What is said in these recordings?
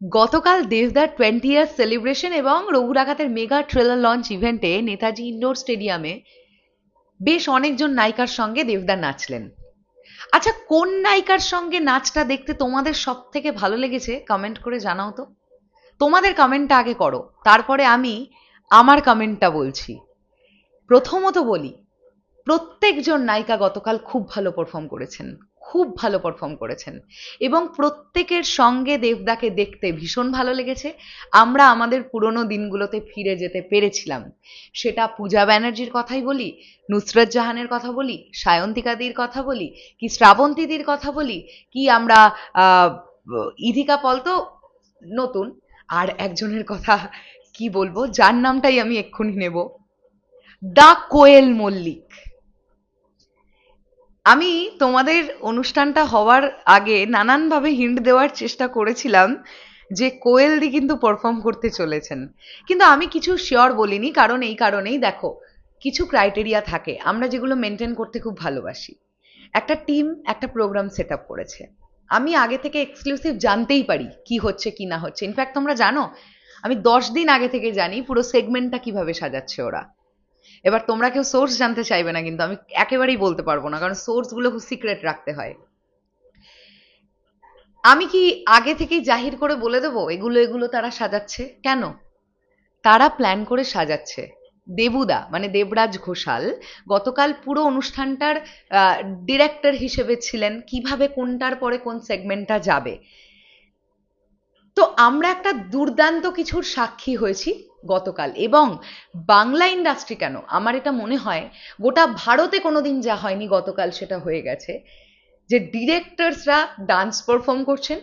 গতকাল দেবদার twenty years celebration এবং রঘুরাঘাতের মেগা ট্রেলার লঞ্চ ইভেন্টে নেতাজি ইন্ডোর স্টেডিয়ামে বেশ অনেকজন নায়িকার সঙ্গে দেবদা নাচলেন। আচ্ছা কোন নায়িকার সঙ্গে নাচটা দেখতে তোমাদের সব থেকে ভালো লেগেছে কমেন্ট করে জানাও তো। তোমাদের কমেন্টটা আগে করো, তারপরে আমি আমার কমেন্টটা বলছি। প্রথমত বলি, প্রত্যেকজন নায়িকা গতকাল খুব ভালো পারফর্ম করেছেন। খুব ভালো পারফর্ম করেছেন। এবং প্রত্যেকের সঙ্গে দেবদাকে দেখতে ভীষণ ভালো লেগেছে। আমরা আমাদের পুরনো দিনগুলোতে ফিরে যেতে পেরেছিলাম। সেটা পূজা ব্যানার্জির কথাই বলি, নুসরত জাহানের কথা বলি সায়ন্তিকাদির কথা বলি, কি শ্রাবন্তীদির কথা বলি, কি আমরা ইধিকা পল তো নতুন। আর একজনের কথা কি বলব, যার নামটাই আমি এক্ষুনি নেব। দা কোয়েল মল্লিক। আমি তোমাদের অনুষ্ঠানটা হওয়ার আগে নানানভাবে হিন্ট দেওয়ার চেষ্টা করেছিলাম যে কোয়েলদি কিন্তু পারফর্ম করতে চলেছেন। কিন্তু আমি কিছু শিওর বলিনি, কারণ এই কারণেই দেখো, কিছু ক্রাইটেরিয়া থাকে। আমরা যেগুলো মেনটেন করতে খুব ভালোবাসি। একটা টিম একটা প্রোগ্রাম সেট আপ করেছে। আমি আগে থেকে এক্সক্লুসিভ জানতেই পারি কি হচ্ছে, কি না হচ্ছে। ইনফ্যাক্ট তোমরা জানো, আমি দশ দিন আগে থেকে জানি পুরো সেগমেন্টটা কীভাবে সাজাচ্ছে ওরা। এবার তোমরা কেউ সোর্স জানতে চাইবে না কিন্তু, আমি একেবারেই বলতে পারব না, কারণ সোর্সগুলো সিক্রেট রাখতে হয়। আমি কি আগে থেকেই জাহির করে বলে দেবো, এগুলো এগুলো তারা সাজাচ্ছে? কেন? তারা প্ল্যান করে সাজাচ্ছে। দেবুদা মানে দেবরাজ ঘোষাল, গতকাল পুরো অনুষ্ঠানটার ডিরেক্টর হিসেবে ছিলেন। কীভাবে কোনটার পরে কোন সেগমেন্টটা যাবে? তো আমরা একটা দুর্দান্ত কিছুর সাক্ষী হয়েছি গতকাল এবং বাংলা ইন্ডাস্ট্রি কেন? আমার এটা মনে হয় গোটা ভারতে কোনোদিন যা হয়নি গতকাল সেটা হয়ে গেছে। যে ডিরেক্টরসরা ডান্স পারফর্ম করছেন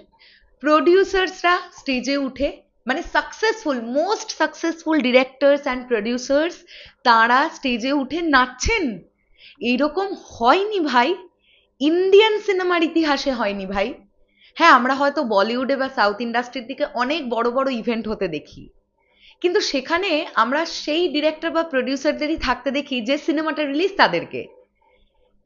প্রডিউসার্সরা স্টেজে উঠে মানে successful most successful directors and producers তারা স্টেজে উঠে নাচছেন। এইরকম হয়নি ভাই। ইন্ডিয়ান সিনেমার ইতিহাসে হয়নি ভাই। হ্যাঁ আমরা হয়তো বলিউডে বা সাউথ ইন্ডাস্ট্রির দিকে অনেক বড় বড় ইভেন্ট হতে দেখি। কিন্তু সেখানে আমরা সেই ডিরেক্টর বা প্রডিউসারদেরই থাকতে দেখি যে সিনেমাটা রিলিজ তাদেরকে।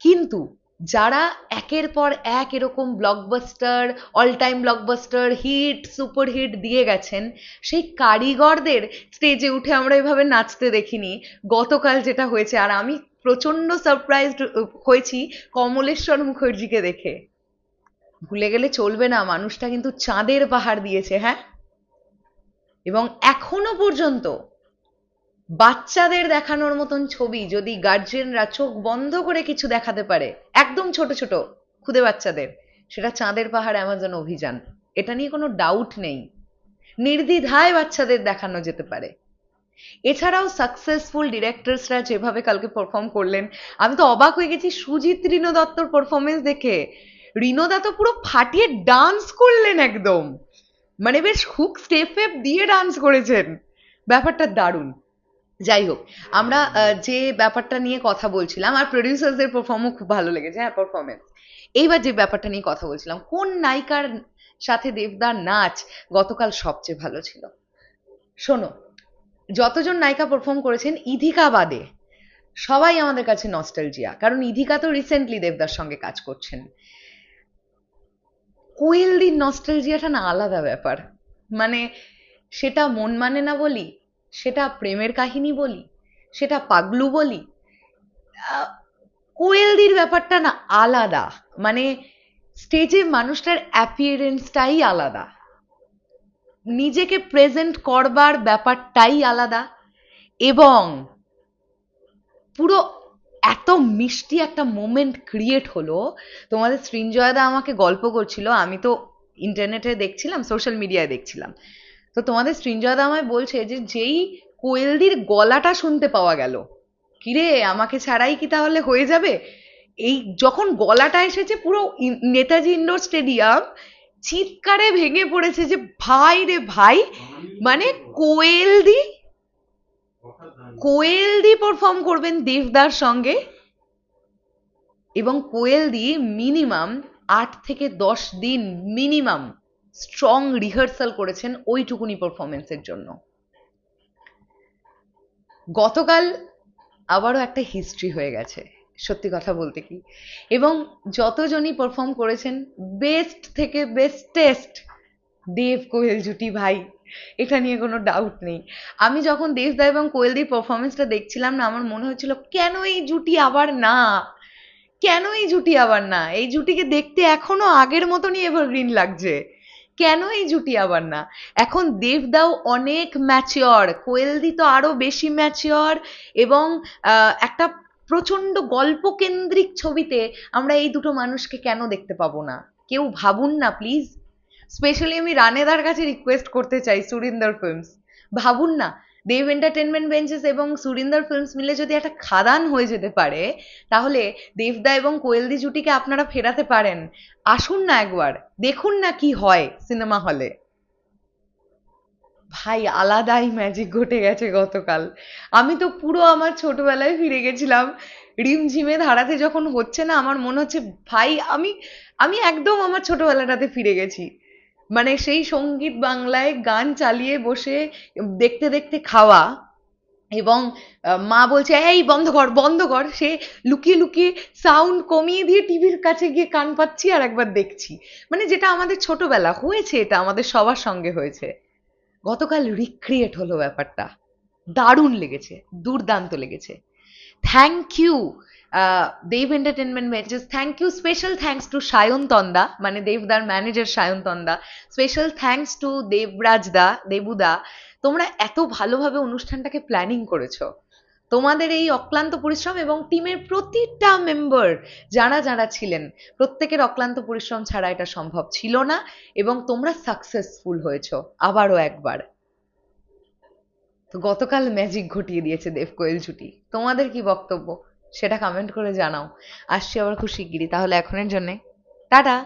কিন্তু যারা একের পর এক এরকম blockbuster all time blockbuster hit super hit দিয়ে গেছেন, সেই কারিগরদের স্টেজে উঠে আমরা এভাবে নাচতে দেখিনি। গতকাল যেটা হয়েছে, আর আমি প্রচণ্ড সারপ্রাইজড হয়েছি কমলেশ্বর মুখার্জিকে দেখে। ভুলে গেলে চলবে না, মানুষটা কিন্তু চাঁদের পাহাড় দিয়েছে হ্যাঁ? এবং এখনও পর্যন্ত বাচ্চাদের দেখানোর মতন ছবি যদি গার্জিয়ানরা চোখ বন্ধ করে কিছু দেখাতে পারে, একদম ছোট ছোট খুদে বাচ্চাদের, সেটা চাঁদের পাহাড় অ্যামাজন অভিযান। এটা নিয়ে কোনো ডাউট নেই। নির্দ্বিধায় বাচ্চাদের দেখানো যেতে পারে। এছাড়াও সাকসেসফুল ডিরেক্টরসরা যেভাবে কালকে পারফর্ম করলেন, আমি তো অবাক হয়ে গেছি, সুজিত রিনো দত্তর পারফরমেন্স দেখে। রিনোদা তো পুরো ফাটিয়ে ডান্স করলেন একদম। মানে বেশ হুক স্টেপ দিয়ে ডান্স করেছেন। ব্যাপারটা দারুণ। যাই হোক, আমরা যে ব্যাপারটা নিয়ে কথা বলছিলাম, আর প্রডিউসার্সদের পারফর্মও খুব ভালো লেগেছে হ্যাঁ পারফরমেন্স এইবার যে ব্যাপারটা নিয়ে কথা বলছিলাম, কোন নায়িকার সাথে দেবদার নাচ গতকাল সবচেয়ে ভালো ছিল? শোনো, যতজন নায়িকা পারফর্ম করেছেন, ইধিকা বাদে। সবাই আমাদের কাছে নস্টালজিয়া কারণ ইধিকা তো রিসেন্টলি দেবদার সঙ্গে কাজ করছেন। কোয়েলদির নস্টালজিয়াটা না আলাদা ব্যাপার। মানে সেটা মন মানে না বলি, সেটা প্রেমের কাহিনী বলি, সেটা পাগলু বলি কোয়েলদির ব্যাপারটা না আলাদা। মানে স্টেজে মানুষটার অ্যাপিয়ারেন্সটাই আলাদা। নিজেকে প্রেজেন্ট করবার ব্যাপারটাই আলাদা এবং পুরো এত মিষ্টি একটা মোমেন্ট ক্রিয়েট হলো। তোমাদের সৃঞ্জয়দা আমাকে গল্প করছিল, আমি তো ইন্টারনেটে দেখছিলাম সোশ্যাল মিডিয়ায় দেখছিলাম। তো তোমাদের সৃঞ্জয়দা আমায় বলছে যে, যেই কোয়েলদির গলাটা শুনতে পাওয়া গেল, কিরে, আমাকে ছাড়াই কি তাহলে হয়ে যাবে? এই যখন গলাটা এসেছে, পুরো নেতাজি ইন্ডোর স্টেডিয়াম চিৎকারে ভেঙে পড়েছে যে, ভাই রে ভাই মানে কোয়েলদি কোয়েলদি পারফর্ম করবেন দেবদার সঙ্গে এবং কোয়েলদি মিনিমাম আট থেকে দশ দিন মিনিমাম স্ট্রং রিহার্সাল করেছেন ওইটুকুনি পারফরমেন্সের জন্য। গতকাল আবারও একটা হিস্ট্রি হয়ে গেছে, সত্যি কথা বলতে কি। এবং যতজনই পারফর্ম করেছেন বেস্ট থেকে বেস্টেস্ট দেব কোয়েল জুটি ভাই এটা নিয়ে কোনো ডাউট নেই। আমি যখন দেবদা এবং কোয়েলদির পারফরমেন্সটা দেখছিলাম না, আমার মনে হচ্ছিল, কেন এই জুটি আবার না? কেন এই জুটি আবার না? এই জুটিকে দেখতে এখনও আগের মতনই এভারগ্রিন লাগছে। কেন এই জুটি আবার না? এখন দেবদাও অনেক ম্যাচিওর কোয়েলদি তো আরও বেশি ম্যাচিওর এবং একটা প্রচণ্ড গল্পকেন্দ্রিক ছবিতে আমরা এই দুটো মানুষকে কেন দেখতে পাবো না? কেউ ভাবুন না প্লিজ স্পেশালি আমি রানেদার কাছে রিকোয়েস্ট করতে চাই সুরিন্দর ফিল্মস ভাবুন না দেব এন্টারটেনমেন্ট বেঞ্চেস এবং সুরিন্দর ফিল্মস মিলে যদি একটা খাদান হয়ে যেতে পারে, তাহলে দেবদা এবং কোয়েলদি জুটিকে আপনারা ফেরাতে পারেন। আসুন না একবার, দেখুন না কি হয় সিনেমা হলে ভাই, আলাদাই ম্যাজিক ঘটে গেছে গতকাল। আমি তো পুরো আমার ছোটবেলায় ফিরে গেছিলাম। রিমঝিমে ধারাতে যখন হচ্ছে না, আমার মনে হচ্ছে, ভাই, আমি আমি একদম আমার ছোটবেলাটাতে ফিরে গেছি। মানে সেই সংগীত বাংলায় গান চালিয়ে বসে দেখতে দেখতে খাওয়া এবং মা বলছে, এই, বন্ধ কর বন্ধ কর। সে লুকিয়ে লুকিয়ে সাউন্ড কমিয়ে দিয়ে টিভির কাছে গিয়ে কান পাচ্ছি আর একবার দেখছি। মানে যেটা আমাদের ছোটবেলা, হয়েছে এটা, আমাদের সবার সঙ্গে হয়েছে। গতকাল রিক্রিয়েট হলো ব্যাপারটা। দারুণ লেগেছে, দুর্দান্ত লেগেছে। Thank you Dev entertainment ventures thank you special thanks to Sayan Tanda মানে দেবদার manager Sayan Tanda special thanks to Debraj da Debuda তোমরা এত ভালোভাবে অনুষ্ঠানটাকে প্ল্যানিং করেছ। তোমাদের এই অক্লান্ত পরিশ্রম এবং টিমের প্রতিটা মেম্বার যারা যারা ছিলেন, প্রত্যেকের অক্লান্ত পরিশ্রম ছাড়া এটা সম্ভব ছিল না এবং তোমরা সাকসেসফুল হয়েছো, আবারও একবার। তো গতকাল ম্যাজিক ঘটিয়ে দিয়েছে দেব কোয়েল জুটি তোমাদের কি বক্তব্য? সেটা কমেন্ট করে জানাও। আসছি আবার খুব শিগগিরই, তাহলে এখনের জন্যে। টাটা!